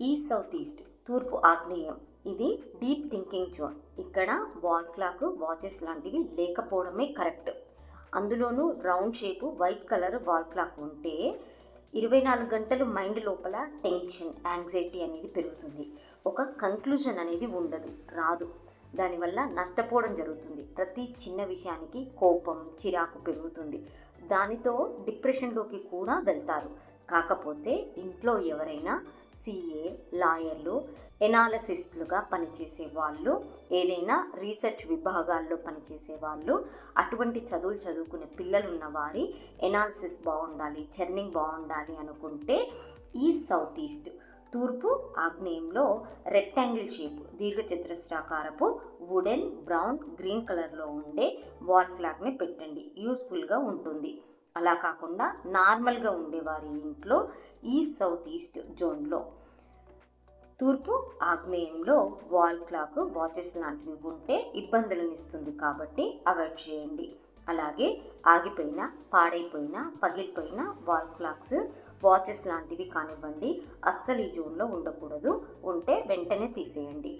East south east తూర్పు ఆగ్నేయం. ఇది డీప్ థింకింగ్ జోన్. ఇక్కడ వాల్ క్లాక్ వాచెస్ లాంటివి లేకపోవడమే కరెక్ట్. అందులోనూ round shape white colour wall clock ఉంటే ఇరవై నాలుగు గంటలు మైండ్ లోపల టెన్షన్ యాంగ్జైటీ అనేది పెరుగుతుంది. ఒక కంక్లూజన్ అనేది ఉండదు రాదు. దానివల్ల నష్టపోవడం జరుగుతుంది. ప్రతి చిన్న విషయానికి కోపం చిరాకు పెరుగుతుంది. దానితో డిప్రెషన్లోకి కూడా వెళ్తారు. కాకపోతే ఇంట్లో ఎవరైనా సిఏ లాయర్లు ఎనాలసిస్టులుగా పనిచేసే వాళ్ళు ఏదైనా రీసెర్చ్ విభాగాల్లో పనిచేసే వాళ్ళు అటువంటి చదువులు చదువుకునే పిల్లలు ఉన్నవారి ఎనాలిసిస్ బాగుండాలి చర్నింగ్ బాగుండాలి అనుకుంటే ఈ సౌత్ ఈస్ట్ తూర్పు ఆగ్నేయంలో రెక్టాంగిల్ షేప్ దీర్ఘచతురస్రాకారపు వుడెన్ బ్రౌన్ గ్రీన్ కలర్లో ఉండే వాల్ క్లాక్ని పెట్టండి. యూస్ఫుల్గా ఉంటుంది. అలా కాకుండా నార్మల్గా ఉండేవారి ఇంట్లో ఈ సౌత్ ఈస్ట్ జోన్లో. తూర్పు ఆగ్నేయంలో వాల్ క్లాక్ వాచెస్ లాంటివి ఉంటే ఇబ్బందులను ఇస్తుంది కాబట్టి అవాయిడ్ చేయండి. అలాగే ఆగిపోయిన పాడైపోయిన పగిలిపోయిన వాల్ క్లాక్స్ వాచెస్ లాంటివి కానివ్వండి అస్సలు ఈ జోన్లో ఉండకూడదు. ఉంటే వెంటనే తీసేయండి.